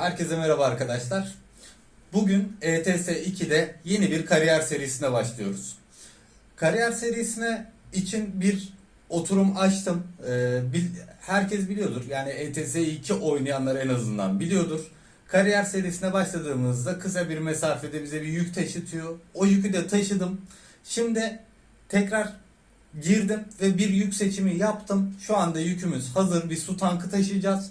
Herkese merhaba arkadaşlar. Bugün ETS 2'de yeni bir kariyer serisine başlıyoruz. Kariyer serisine için bir oturum açtım. Ee, herkes biliyordur. Yani ETS 2 oynayanlar en azından biliyordur. Kariyer serisine başladığımızda kısa bir mesafede bize bir yük taşıtıyor. O yükü de taşıdım. Şimdi tekrar girdim ve bir yük seçimi yaptım. Şu anda yükümüz hazır. Bir su tankı taşıyacağız.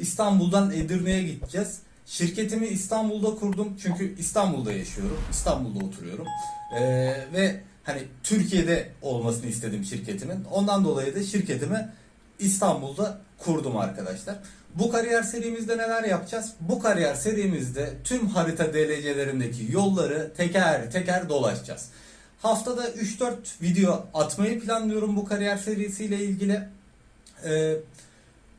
İstanbul'dan Edirne'ye gideceğiz. Şirketimi İstanbul'da kurdum çünkü İstanbul'da yaşıyorum, İstanbul'da oturuyorum Ee, ve hani Türkiye'de olmasını istedim şirketimin. Ondan dolayı da şirketimi İstanbul'da kurdum arkadaşlar. Bu kariyer serimizde neler yapacağız? Bu kariyer serimizde tüm harita DLC'lerindeki yolları teker teker dolaşacağız. Haftada 3-4 video atmayı planlıyorum bu kariyer serisiyle ilgili. Ee,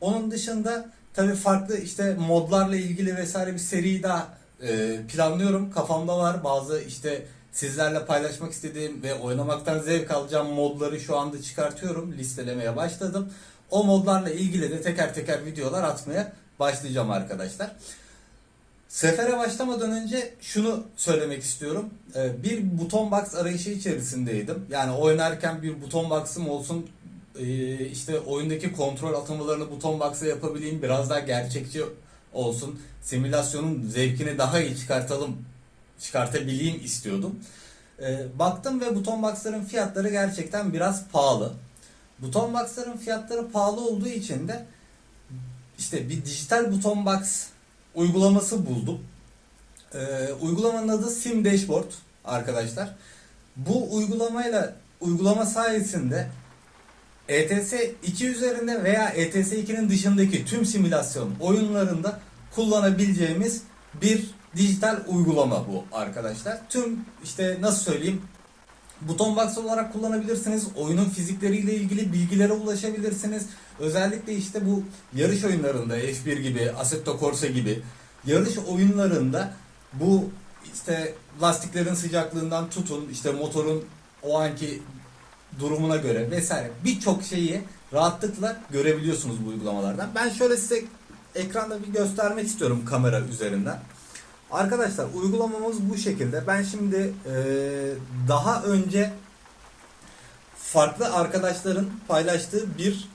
onun dışında tabii farklı işte modlarla ilgili vesaire bir seri daha e, planlıyorum. Kafamda var. Bazı işte sizlerle paylaşmak istediğim ve oynamaktan zevk alacağım modları şu anda çıkartıyorum. Listelemeye başladım. O modlarla ilgili de teker teker videolar atmaya başlayacağım arkadaşlar. Sefere başlamadan önce şunu söylemek istiyorum. Ee, Bir buton box arayışı içerisindeydim. Yani oynarken bir buton box'ım olsun. Ee, işte oyundaki kontrol atamalarını buton box'a yapabileyim. Biraz daha gerçekçi olsun. Simülasyonun zevkini daha iyi çıkartalım. Çıkartabileyim istiyordum. Ee, Baktım ve buton box'ların fiyatları gerçekten biraz pahalı. Buton box'ların fiyatları pahalı olduğu için de işte bir dijital buton box uygulaması buldum. Ee, uygulamanın adı Sim Dashboard arkadaşlar. Bu uygulamayla uygulama sayesinde ETS 2 üzerinde veya ETS 2'nin dışındaki tüm simülasyon oyunlarında kullanabileceğimiz bir dijital uygulama bu arkadaşlar. Tüm işte nasıl söyleyeyim buton box olarak kullanabilirsiniz. Oyunun fizikleriyle ilgili bilgilere ulaşabilirsiniz. Özellikle işte bu yarış oyunlarında F1 gibi, Assetto Corsa gibi yarış oyunlarında bu işte lastiklerin sıcaklığından tutun işte motorun o anki durumuna göre vesaire birçok şeyi rahatlıkla görebiliyorsunuz bu uygulamalardan. Ben şöyle size ekranda bir göstermek istiyorum kamera üzerinden. Arkadaşlar uygulamamız bu şekilde. Ben şimdi eee, daha önce farklı arkadaşların paylaştığı bir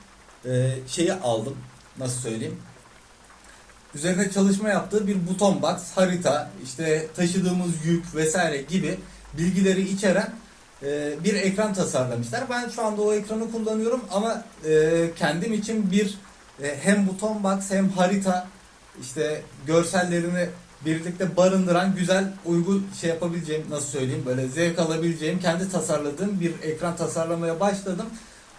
eee, şeyi aldım. Nasıl söyleyeyim? Üzerine çalışma yaptığı bir buton box, harita, işte taşıdığımız yük vesaire gibi bilgileri içeren eee, bir ekran tasarlamışlar. Ben şu anda o ekranı kullanıyorum ama eee, kendim için bir e, hem buton box hem harita işte görsellerini birlikte barındıran güzel uygun şey yapabileceğim nasıl söyleyeyim böyle zevk alabileceğim kendi tasarladığım bir ekran tasarlamaya başladım.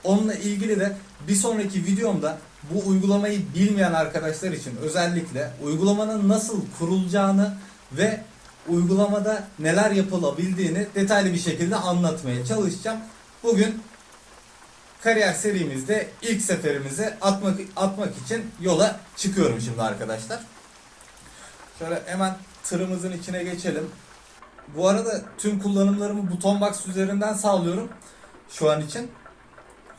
Onunla ilgili de bir sonraki videomda bu uygulamayı bilmeyen arkadaşlar için özellikle uygulamanın nasıl kurulacağını ve uygulamada neler yapılabildiğini detaylı bir şekilde anlatmaya çalışacağım. Bugün kariyer serimizde ilk seferimizi atmak atmak için yola çıkıyorum şimdi arkadaşlar. Şöyle hemen tırımızın içine geçelim. Bu arada tüm kullanımlarımı buton box üzerinden sağlıyorum şu an için.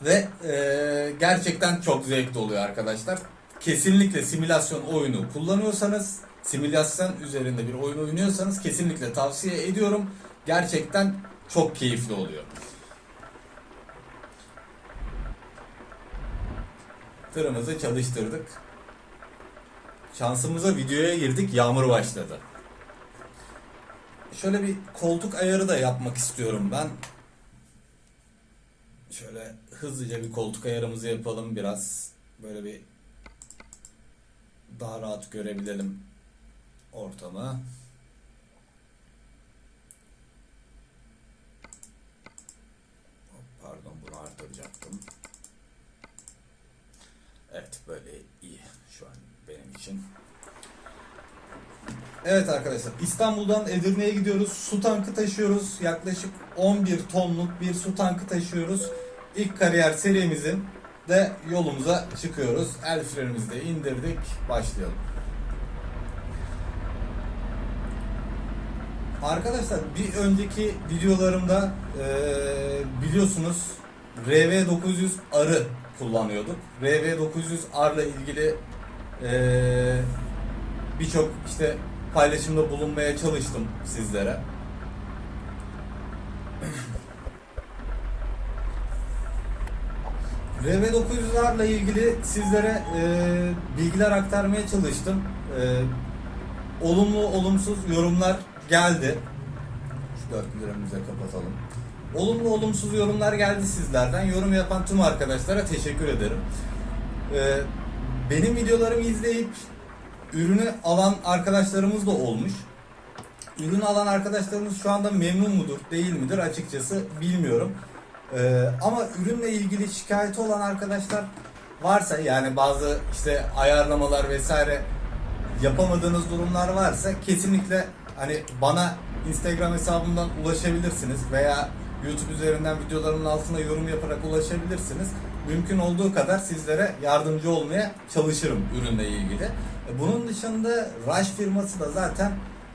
Ve eee, gerçekten çok zevkli oluyor arkadaşlar. Kesinlikle simülasyon oyunu kullanıyorsanız, simülasyon üzerinde bir oyun oynuyorsanız kesinlikle tavsiye ediyorum. Gerçekten çok keyifli oluyor. Tırımızı çalıştırdık. Şansımıza videoya girdik, yağmur başladı. Şöyle bir koltuk ayarı da yapmak istiyorum ben. Şöyle hızlıca bir koltuk ayarımızı yapalım biraz. Böyle bir daha rahat görebilelim ortamı. Pardon bunu artıracaktım. Evet böyle iyi şu an benim için. Evet arkadaşlar İstanbul'dan Edirne'ye gidiyoruz. Su tankı taşıyoruz. Yaklaşık 11 tonluk bir su tankı taşıyoruz. İlk kariyer serimizin de yolumuza çıkıyoruz. El frenimizi de indirdik. Başlayalım. Arkadaşlar bir önceki videolarımda eee, biliyorsunuz RV900 arı kullanıyorduk. RV900 arla ilgili eee birçok işte paylaşımda bulunmaya çalıştım sizlere. RV900'larla ilgili sizlere e, bilgiler aktarmaya çalıştım. E, olumlu olumsuz yorumlar geldi. Şu dörtlülerimizi de kapatalım. Olumlu olumsuz yorumlar geldi sizlerden. Yorum yapan tüm arkadaşlara teşekkür ederim. E, benim videolarımı izleyip ürünü alan arkadaşlarımız da olmuş. Ürünü alan arkadaşlarımız şu anda memnun mudur, değil midir açıkçası bilmiyorum. Ee, ama ürünle ilgili şikayeti olan arkadaşlar varsa yani bazı işte ayarlamalar vesaire yapamadığınız durumlar varsa kesinlikle hani bana Instagram hesabımdan ulaşabilirsiniz veya YouTube üzerinden videolarımın altına yorum yaparak ulaşabilirsiniz. Mümkün olduğu kadar sizlere yardımcı olmaya çalışırım ürünle ilgili. Bunun dışında Rush firması da zaten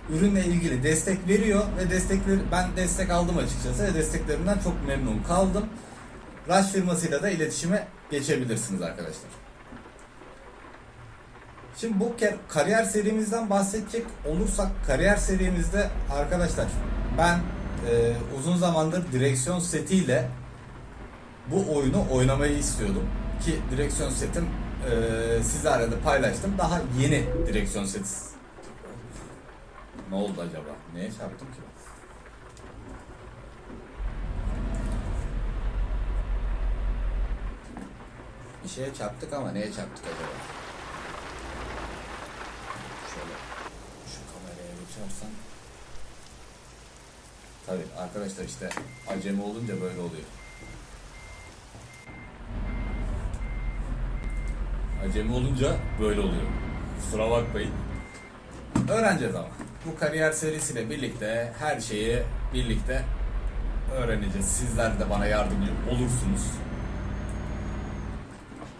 ürünle ilgili destek veriyor ve destekleri ben destek aldım açıkçası ve desteklerinden çok memnun kaldım. Rush firmasıyla da iletişime geçebilirsiniz arkadaşlar. Şimdi bu kariyer serimizden bahsedecek olursak kariyer serimizde arkadaşlar ben e, uzun zamandır direksiyon setiyle bu oyunu oynamayı istiyordum ki direksiyon setim e, sizlerle de paylaştım. Daha yeni direksiyon seti. Ne oldu acaba? Neye çarptım ki? Bir şeye çarptık ama neye çarptık acaba? Şöyle şu kameraya geçersem. Tabii arkadaşlar işte acemi olunca böyle oluyor. Acemi olunca böyle oluyor. Kusura bakmayın. Öğreneceğiz ama. Bu kariyer serisiyle birlikte her şeyi birlikte öğreneceğiz. Sizler de bana yardımcı olursunuz.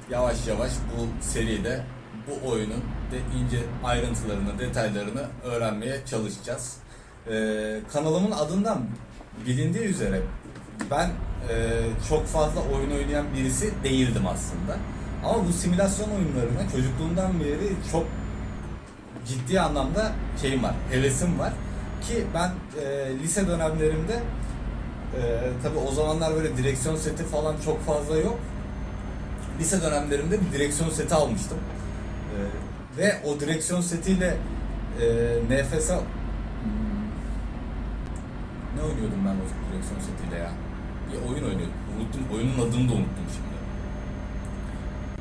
Yavaş yavaş bu seride bu oyunun de ince ayrıntılarını, detaylarını öğrenmeye çalışacağız. Ee, kanalımın adından bilindiği üzere ben e, çok fazla oyun oynayan birisi değildim aslında. Ama bu simülasyon oyunlarına çocukluğumdan beri çok ciddi anlamda şeyim var, hevesim var. Ki ben e, lise dönemlerimde e, tabi o zamanlar böyle direksiyon seti falan çok fazla yok. Lise dönemlerimde bir direksiyon seti almıştım. E, ve o direksiyon setiyle e, NFS ne oynuyordum ben o direksiyon setiyle ya? Bir oyun oynuyordum. Unuttum, oyunun adını da unuttum şimdi.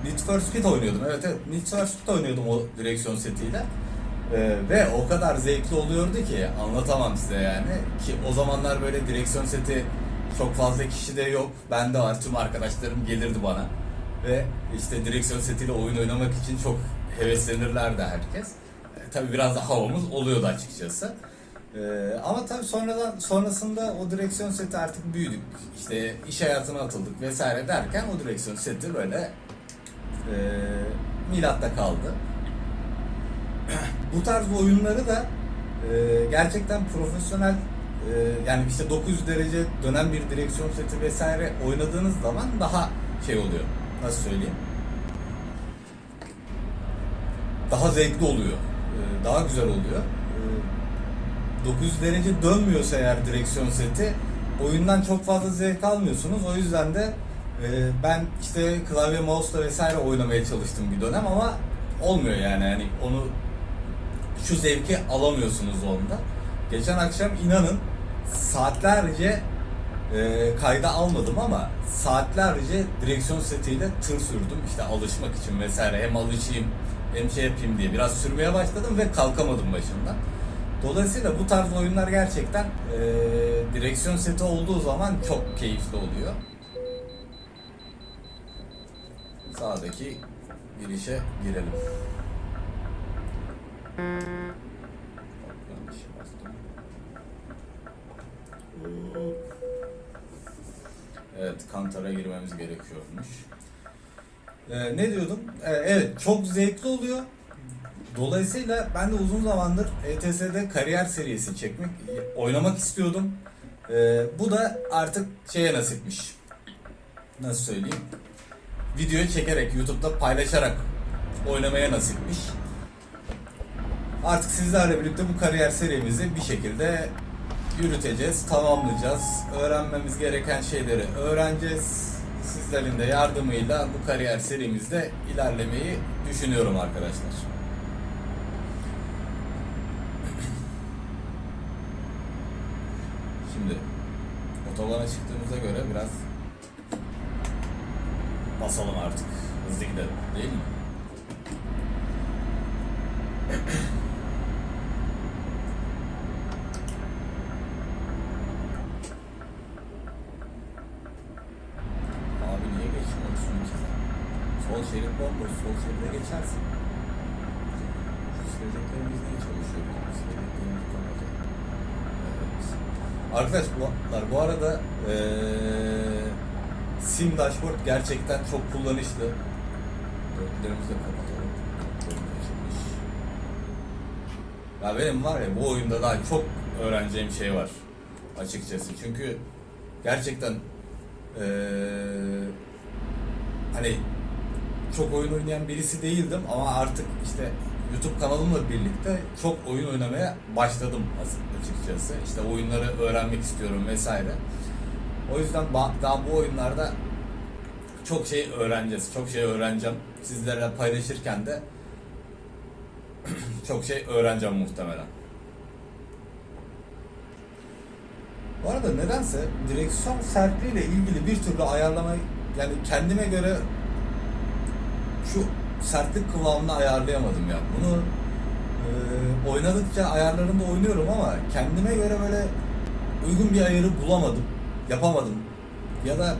Need for Speed oynuyordum. Evet evet. Need for Speed oynuyordum o direksiyon setiyle. Ee, ve o kadar zevkli oluyordu ki anlatamam size yani. Ki o zamanlar böyle direksiyon seti çok fazla kişi de yok. Bende var. Tüm arkadaşlarım gelirdi bana. Ve işte direksiyon setiyle oyun oynamak için çok heveslenirlerdi herkes. E, tabii biraz da havamız oluyordu açıkçası. Ee, ama tabii sonradan sonrasında o direksiyon seti artık büyüdük. İşte iş hayatına atıldık vesaire derken o direksiyon seti böyle e, milatta kaldı. Bu tarz oyunları da e, gerçekten profesyonel e, yani işte 900 derece dönen bir direksiyon seti vesaire oynadığınız zaman daha şey oluyor. Nasıl söyleyeyim? Daha zevkli oluyor. E, daha güzel oluyor. E, 900 derece dönmüyorsa eğer direksiyon seti oyundan çok fazla zevk almıyorsunuz. O yüzden de e, ben işte klavye mouse'la vesaire oynamaya çalıştım bir dönem ama olmuyor yani. yani onu şu zevki alamıyorsunuz onda. Geçen akşam inanın saatlerce e, kayda almadım ama saatlerce direksiyon setiyle tır sürdüm işte alışmak için vesaire hem alışayım hem şey yapayım diye biraz sürmeye başladım ve kalkamadım başından. Dolayısıyla bu tarz oyunlar gerçekten e, direksiyon seti olduğu zaman çok keyifli oluyor. Sağdaki girişe girelim. Yanlış bastım. Evet, kantara girmemiz gerekiyormuş. Ee, ne diyordum? Ee, evet, çok zevkli oluyor. Dolayısıyla ben de uzun zamandır ETS'de kariyer serisi çekmek, oynamak istiyordum. Ee, bu da artık şeye nasipmiş. Nasıl söyleyeyim? Video çekerek, YouTube'da paylaşarak oynamaya nasipmiş. Artık sizlerle birlikte bu kariyer serimizi bir şekilde yürüteceğiz, tamamlayacağız. Öğrenmemiz gereken şeyleri öğreneceğiz. Sizlerin de yardımıyla bu kariyer serimizde ilerlemeyi düşünüyorum arkadaşlar. Şimdi otobana çıktığımıza göre biraz basalım artık. Hızlı gidelim değil mi? Dashboard gerçekten çok kullanışlı. Dörtlerimizi de kapatalım. Ya benim var ya bu oyunda daha çok öğreneceğim şey var açıkçası. Çünkü gerçekten eee, hani çok oyun oynayan birisi değildim ama artık işte YouTube kanalımla birlikte çok oyun oynamaya başladım as- açıkçası. İşte oyunları öğrenmek istiyorum vesaire. O yüzden daha bu oyunlarda çok şey öğreneceğiz. Çok şey öğreneceğim. Sizlerle paylaşırken de çok şey öğreneceğim muhtemelen. Bu arada nedense direksiyon sertliğiyle ilgili bir türlü ayarlama yani kendime göre şu sertlik kıvamını ayarlayamadım ya. Bunu e, oynadıkça ayarlarında oynuyorum ama kendime göre böyle uygun bir ayarı bulamadım, yapamadım ya da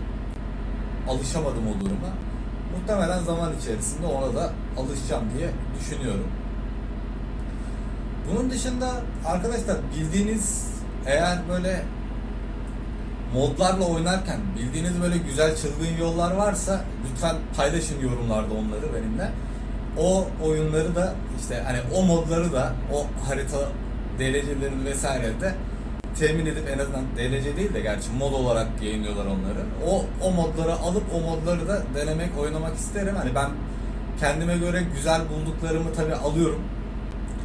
alışamadım o duruma. Muhtemelen zaman içerisinde ona da alışacağım diye düşünüyorum. Bunun dışında arkadaşlar bildiğiniz eğer böyle modlarla oynarken bildiğiniz böyle güzel çılgın yollar varsa lütfen paylaşın yorumlarda onları benimle. O oyunları da işte hani o modları da o harita DLC'lerin vesaire de temin edip en azından DLC değil de gerçi mod olarak yayınlıyorlar onları. O o modları alıp o modları da denemek, oynamak isterim. Hani ben kendime göre güzel bulduklarımı tabii alıyorum.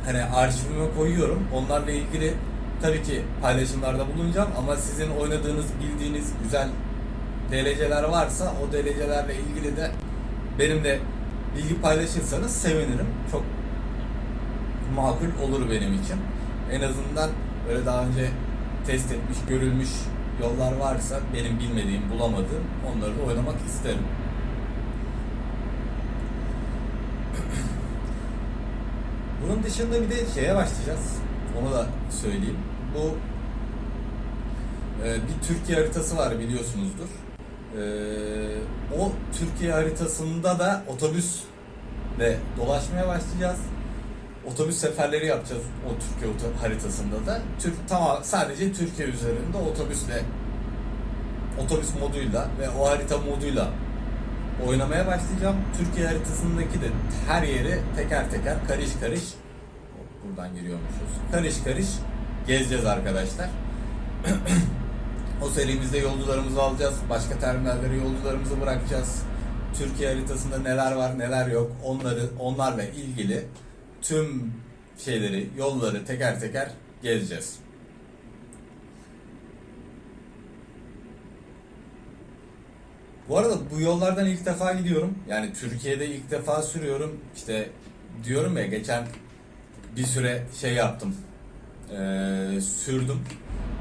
Hani arşivime koyuyorum. Onlarla ilgili tabii ki paylaşımlarda bulunacağım ama sizin oynadığınız, bildiğiniz güzel DLC'ler varsa o DLC'lerle ilgili de benimle bilgi paylaşırsanız sevinirim. Çok makul olur benim için. En azından böyle daha önce test etmiş, görülmüş yollar varsa benim bilmediğim, bulamadığım onları da oynamak isterim. Bunun dışında bir de şeye başlayacağız. Onu da söyleyeyim. Bu e, bir Türkiye haritası var biliyorsunuzdur. E, o Türkiye haritasında da otobüsle dolaşmaya başlayacağız. Otobüs seferleri yapacağız o Türkiye haritasında da. Türk tamam sadece Türkiye üzerinde otobüsle otobüs moduyla ve o harita moduyla oynamaya başlayacağım. Türkiye haritasındaki de her yeri teker teker karış karış buradan giriyormuşuz. Karış karış gezeceğiz arkadaşlar. o serimizde yolcularımızı alacağız. Başka terminallere yolcularımızı bırakacağız. Türkiye haritasında neler var neler yok onları onlarla ilgili tüm şeyleri yolları teker teker gezeceğiz. Bu arada bu yollardan ilk defa gidiyorum. Yani Türkiye'de ilk defa sürüyorum. İşte diyorum ya geçen bir süre şey yaptım. Ee, sürdüm.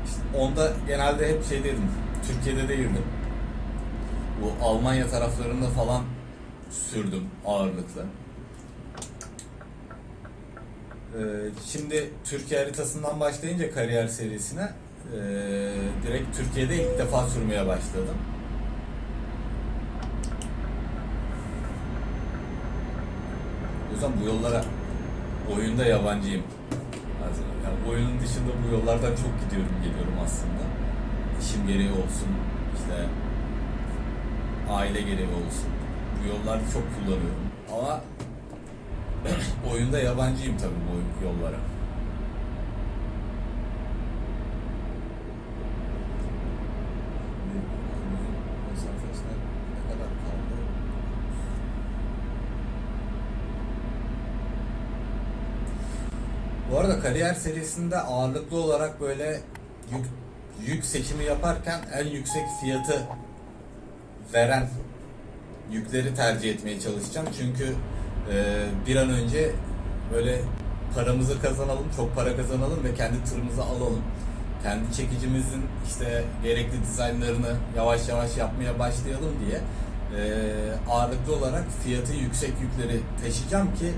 İşte onda genelde hep şey dedim. Türkiye'de değildim. Bu Almanya taraflarında falan sürdüm ağırlıklı. Ee, şimdi Türkiye haritasından başlayınca kariyer serisine ee, direkt Türkiye'de ilk defa sürmeye başladım. O yüzden bu yollara oyunda yabancıyım. Yani oyunun dışında bu yollardan çok gidiyorum geliyorum aslında. İşim gereği olsun, işte aile gereği olsun. Bu yolları çok kullanıyorum. Ama oyunda yabancıyım tabii bu yollara. Bu arada kariyer serisinde ağırlıklı olarak böyle yük, yük seçimi yaparken en yüksek fiyatı veren yükleri tercih etmeye çalışacağım. Çünkü e, bir an önce böyle paramızı kazanalım, çok para kazanalım ve kendi tırımızı alalım. Kendi çekicimizin işte gerekli dizaynlarını yavaş yavaş yapmaya başlayalım diye e, ağırlıklı olarak fiyatı yüksek yükleri taşıyacağım ki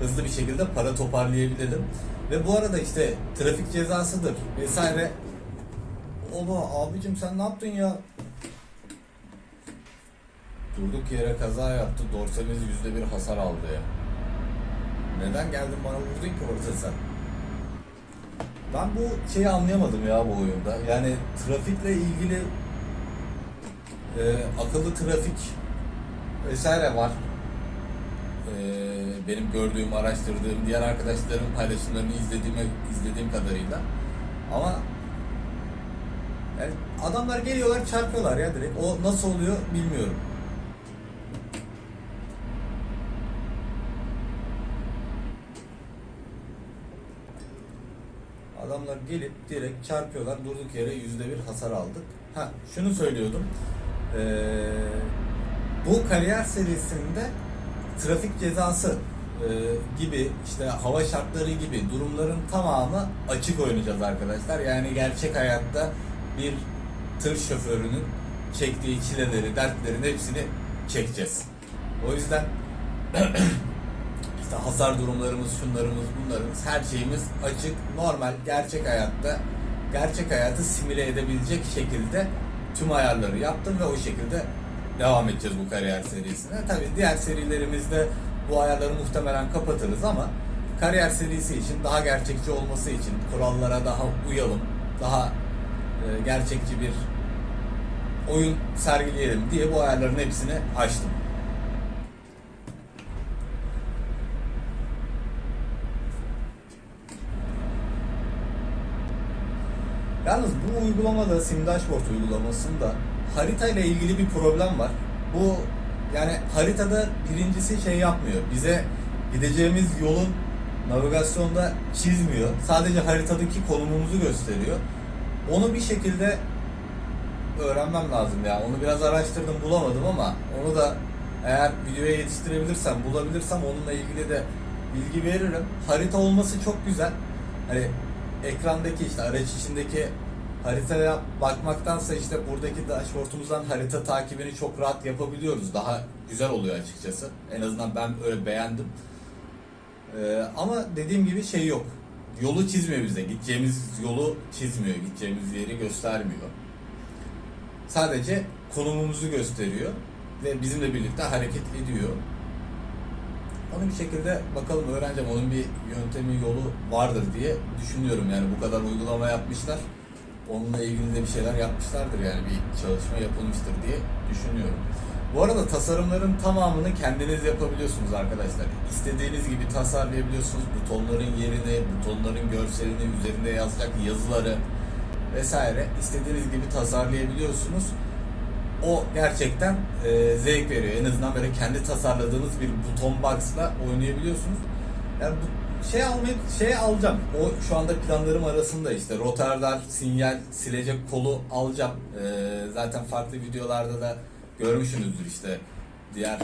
hızlı bir şekilde para toparlayabilelim. Ve bu arada işte trafik cezasıdır vesaire. Oba abicim sen ne yaptın ya? Durduk yere kaza yaptı. Dorsaliz yüzde bir hasar aldı ya. Neden geldin bana vurdun ki orada sen? Ben bu şeyi anlayamadım ya bu oyunda. Yani trafikle ilgili e, akıllı trafik vesaire var. E, benim gördüğüm, araştırdığım, diğer arkadaşlarım paylaşımlarını izlediğime izlediğim kadarıyla. Ama yani adamlar geliyorlar çarpıyorlar ya direkt. O nasıl oluyor bilmiyorum. Adamlar gelip direkt çarpıyorlar. Durduk yere yüzde bir hasar aldık. Ha şunu söylüyordum. Ee, bu kariyer serisinde trafik cezası e, gibi işte hava şartları gibi durumların tamamı açık oynayacağız arkadaşlar. Yani gerçek hayatta bir tır şoförünün çektiği çileleri, dertlerin hepsini çekeceğiz. O yüzden işte hasar durumlarımız, şunlarımız, bunlarımız, her şeyimiz açık, normal, gerçek hayatta, gerçek hayatı simüle edebilecek şekilde tüm ayarları yaptım ve o şekilde devam edeceğiz bu kariyer serisine. Tabii diğer serilerimizde bu ayarları muhtemelen kapatırız ama kariyer serisi için daha gerçekçi olması için kurallara daha uyalım, daha e, gerçekçi bir oyun sergileyelim diye bu ayarların hepsini açtım. Yalnız bu uygulamada Sim Dashboard uygulamasında harita ile ilgili bir problem var. Bu yani haritada birincisi şey yapmıyor. Bize gideceğimiz yolun navigasyonda çizmiyor. Sadece haritadaki konumumuzu gösteriyor. Onu bir şekilde öğrenmem lazım ya. Onu biraz araştırdım bulamadım ama onu da eğer videoya yetiştirebilirsem, bulabilirsem onunla ilgili de bilgi veririm. Harita olması çok güzel. Hani ekrandaki işte araç içindeki haritaya bakmaktansa işte buradaki dashboardumuzdan harita takibini çok rahat yapabiliyoruz. Daha güzel oluyor açıkçası. En azından ben öyle beğendim. Ee, ama dediğim gibi şey yok. Yolu çizmiyor bize. Gideceğimiz yolu çizmiyor. Gideceğimiz yeri göstermiyor. Sadece konumumuzu gösteriyor ve bizimle birlikte hareket ediyor. Onu bir şekilde bakalım öğreneceğim. Onun bir yöntemi, yolu vardır diye düşünüyorum. Yani bu kadar uygulama yapmışlar. Onunla ilgili de bir şeyler yapmışlardır yani bir çalışma yapılmıştır diye düşünüyorum. Bu arada tasarımların tamamını kendiniz yapabiliyorsunuz arkadaşlar. İstediğiniz gibi tasarlayabiliyorsunuz. Butonların yerini, butonların görselini, üzerinde yazacak yazıları vesaire istediğiniz gibi tasarlayabiliyorsunuz. O gerçekten e, zevk veriyor. En azından böyle kendi tasarladığınız bir buton box'la oynayabiliyorsunuz. Yani bu şey almayı şey alacağım. O şu anda planlarım arasında işte rotarlar, sinyal, silecek kolu alacağım. E, zaten farklı videolarda da görmüşsünüzdür işte diğer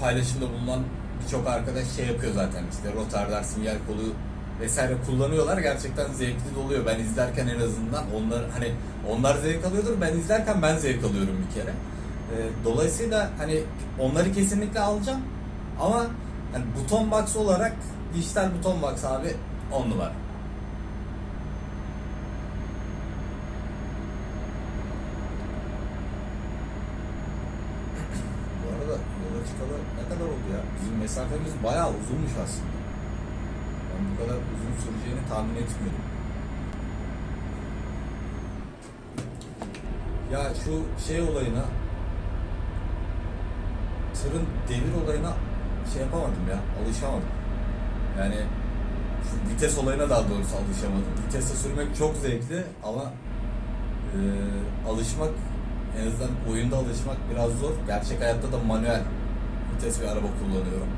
paylaşımda bulunan birçok arkadaş şey yapıyor zaten işte rotarlar, sinyal kolu vesaire kullanıyorlar. Gerçekten zevkli oluyor. Ben izlerken en azından onlar hani onlar zevk alıyordur. Ben izlerken ben zevk alıyorum bir kere. Ee, dolayısıyla hani onları kesinlikle alacağım. Ama hani buton box olarak dijital buton box abi 10 numara. Bu arada yola çıkalı ne kadar oldu ya? Bizim mesafemiz bayağı uzunmuş aslında. Ben bu kadar uzun süreceğini tahmin etmiyordum. Ya şu şey olayına tırın devir olayına şey yapamadım ya, alışamadım. Yani şu vites olayına daha doğrusu alışamadım. Vitese sürmek çok zevkli ama e, alışmak en azından oyunda alışmak biraz zor. Gerçek hayatta da manuel vites bir araba kullanıyorum.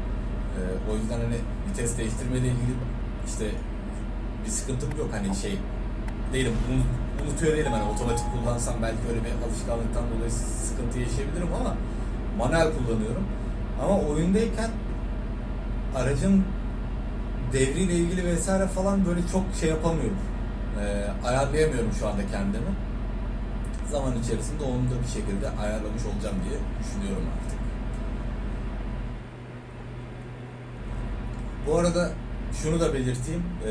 Ee, o yüzden hani vites değiştirmeyle ilgili işte bir sıkıntım yok hani şey değilim unut- unutuyor değilim hani otomatik kullansam belki öyle bir alışkanlıktan dolayı sıkıntı yaşayabilirim ama manuel kullanıyorum. Ama oyundayken aracın devriyle ilgili vesaire falan böyle çok şey yapamıyorum. Ee, ayarlayamıyorum şu anda kendimi. Zaman içerisinde onu da bir şekilde ayarlamış olacağım diye düşünüyorum artık. Bu arada şunu da belirteyim. Ee,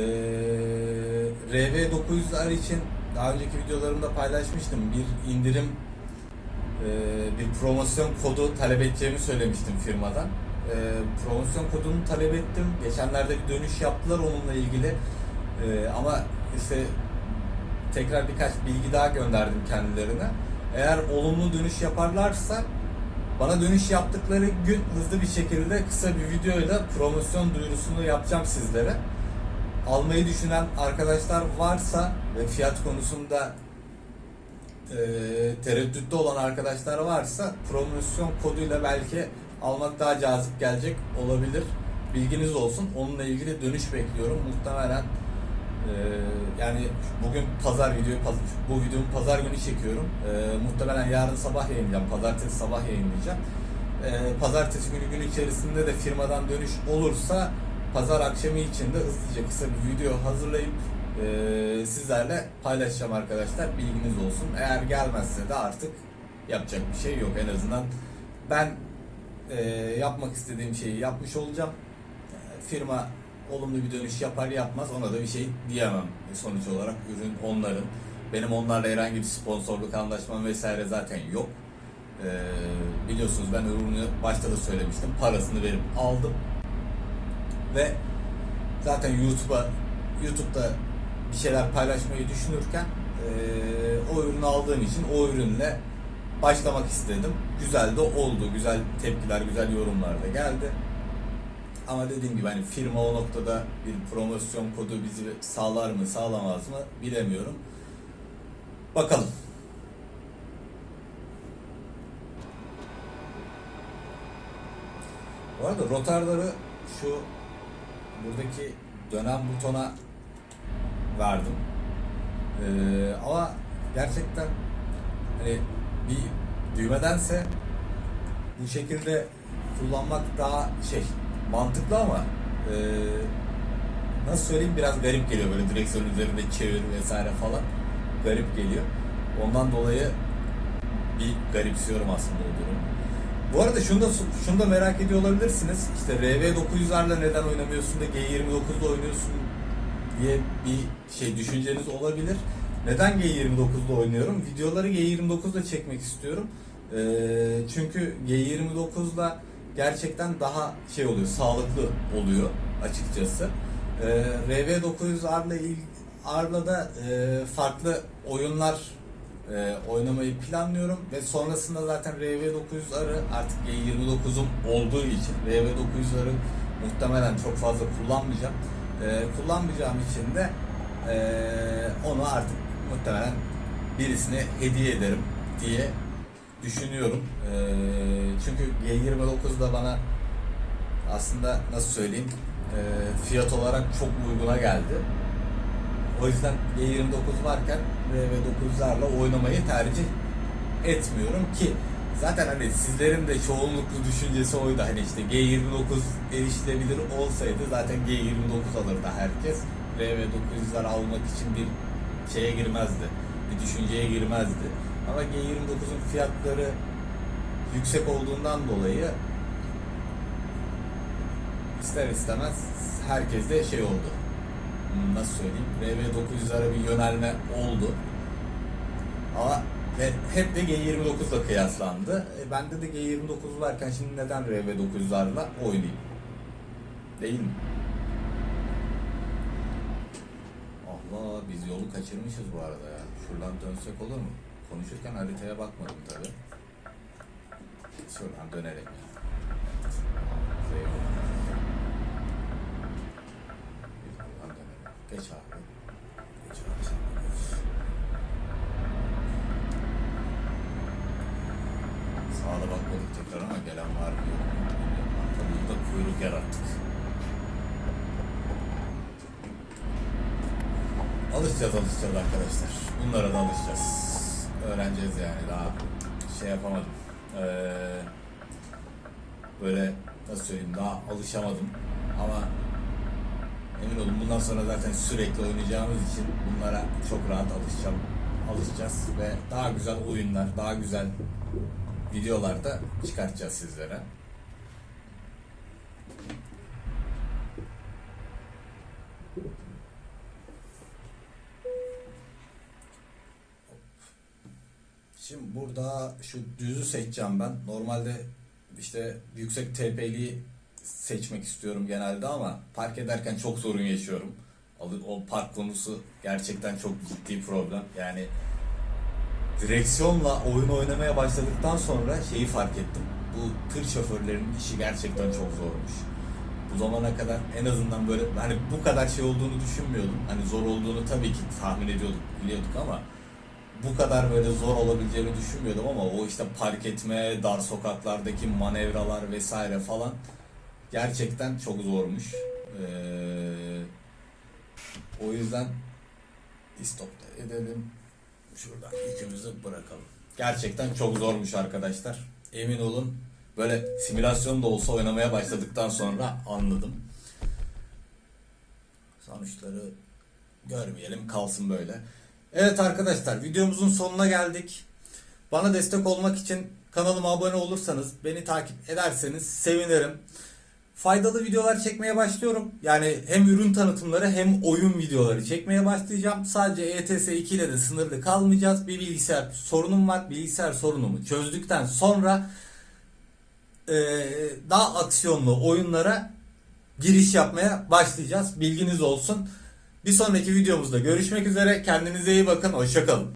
RV900'ler için daha önceki videolarımda paylaşmıştım. Bir indirim e, bir promosyon kodu talep edeceğimi söylemiştim firmadan. E, promosyon kodunu talep ettim. Geçenlerde bir dönüş yaptılar onunla ilgili. E, ama işte tekrar birkaç bilgi daha gönderdim kendilerine. Eğer olumlu dönüş yaparlarsa bana dönüş yaptıkları gün hızlı bir şekilde kısa bir videoyla promosyon duyurusunu yapacağım sizlere. Almayı düşünen arkadaşlar varsa ve fiyat konusunda e, tereddütte olan arkadaşlar varsa promosyon koduyla belki almak daha cazip gelecek olabilir. Bilginiz olsun. Onunla ilgili dönüş bekliyorum. Muhtemelen e, yani bugün pazar videoyu bu videomu pazar günü çekiyorum. E, muhtemelen yarın sabah yayınlayacağım. Pazartesi sabah yayınlayacağım. E, pazartesi günü gün içerisinde de firmadan dönüş olursa pazar akşamı için de hızlıca kısa bir video hazırlayıp e, sizlerle paylaşacağım arkadaşlar. Bilginiz olsun. Eğer gelmezse de artık yapacak bir şey yok. En azından ben e, yapmak istediğim şeyi yapmış olacağım. Firma olumlu bir dönüş yapar yapmaz ona da bir şey diyemem. Sonuç olarak ürün onların. Benim onlarla herhangi bir sponsorluk anlaşmam vesaire zaten yok. E, biliyorsunuz ben ürünü başta da söylemiştim. Parasını verip aldım. Ve zaten YouTube'a YouTube'da bir şeyler paylaşmayı düşünürken eee, o ürünü aldığım için o ürünle başlamak istedim. Güzel de oldu. Güzel tepkiler, güzel yorumlar da geldi. Ama dediğim gibi hani firma o noktada bir promosyon kodu bizi sağlar mı, sağlamaz mı bilemiyorum. Bakalım. Bu arada rotarları şu buradaki dönem butona verdim. Ee, ama gerçekten hani bir düğmedense bu şekilde kullanmak daha şey mantıklı ama e, nasıl söyleyeyim biraz garip geliyor böyle direksiyon üzerinde çevir vesaire falan garip geliyor. Ondan dolayı bir garipsiyorum aslında o durumu. Bu arada şunu da, şunu da merak ediyor olabilirsiniz. İşte RV900'larla neden oynamıyorsun da G29'da oynuyorsun diye bir şey düşünceniz olabilir. Neden G29'da oynuyorum? Videoları G29'da çekmek istiyorum. Ee, çünkü G29'da gerçekten daha şey oluyor, sağlıklı oluyor açıkçası. Ee, RV900 Ar'la da e, farklı oyunlar e, oynamayı planlıyorum ve sonrasında zaten RV900'ları artık G29'um olduğu için RV900'ları muhtemelen çok fazla kullanmayacağım. E, kullanmayacağım için de e, onu artık muhtemelen birisine hediye ederim diye düşünüyorum. E, çünkü G29 da bana aslında nasıl söyleyeyim e, fiyat olarak çok uyguna geldi. O yüzden G29 varken RV9'larla oynamayı tercih etmiyorum ki zaten hani sizlerin de çoğunluklu düşüncesi oydu. Hani işte G29 erişilebilir olsaydı zaten G29 alırdı herkes. RV900'ler almak için bir şeye girmezdi. Bir düşünceye girmezdi. Ama G29'un fiyatları yüksek olduğundan dolayı ister istemez herkes de şey oldu nasıl söyleyeyim RV900'lara bir yönelme oldu. Ama ve hep de G29'la kıyaslandı. E, bende de G29 varken şimdi neden RV900'larla oynayayım? Değil mi? Allah biz yolu kaçırmışız bu arada ya. Şuradan dönsek olur mu? Konuşurken haritaya bakmadım tabi. Şuradan dönelim. Geç abi. Geç abi sen de geç. Sağda bakmadık tekrar ama gelen var mı yok kuyruk yarattık. Alışacağız alışacağız arkadaşlar. Bunlara da alışacağız. Öğreneceğiz yani daha şey yapamadım. Ee, böyle nasıl söyleyeyim daha alışamadım ama emin olun bundan sonra zaten sürekli oynayacağımız için bunlara çok rahat alışacağım alışacağız ve daha güzel oyunlar, daha güzel videolar da çıkartacağız sizlere. Şimdi burada şu düzü seçeceğim ben. Normalde işte yüksek TP'liyi seçmek istiyorum genelde ama park ederken çok sorun yaşıyorum. O park konusu gerçekten çok ciddi problem. Yani direksiyonla oyun oynamaya başladıktan sonra şeyi fark ettim. Bu tır şoförlerinin işi gerçekten çok zormuş. Bu zamana kadar en azından böyle hani bu kadar şey olduğunu düşünmüyordum. Hani zor olduğunu tabii ki tahmin ediyorduk, biliyorduk ama bu kadar böyle zor olabileceğini düşünmüyordum ama o işte park etme, dar sokaklardaki manevralar vesaire falan gerçekten çok zormuş. Ee, o yüzden stop da edelim. Şuradan yükümüzü bırakalım. Gerçekten çok zormuş arkadaşlar. Emin olun böyle simülasyon da olsa oynamaya başladıktan sonra anladım. Sonuçları görmeyelim kalsın böyle. Evet arkadaşlar videomuzun sonuna geldik. Bana destek olmak için kanalıma abone olursanız, beni takip ederseniz sevinirim. Faydalı videolar çekmeye başlıyorum. Yani hem ürün tanıtımları hem oyun videoları çekmeye başlayacağım. Sadece ETS 2 ile de sınırlı kalmayacağız. Bir bilgisayar sorunum var. Bilgisayar sorunumu çözdükten sonra eee, daha aksiyonlu oyunlara giriş yapmaya başlayacağız. Bilginiz olsun. Bir sonraki videomuzda görüşmek üzere. Kendinize iyi bakın. Hoşçakalın.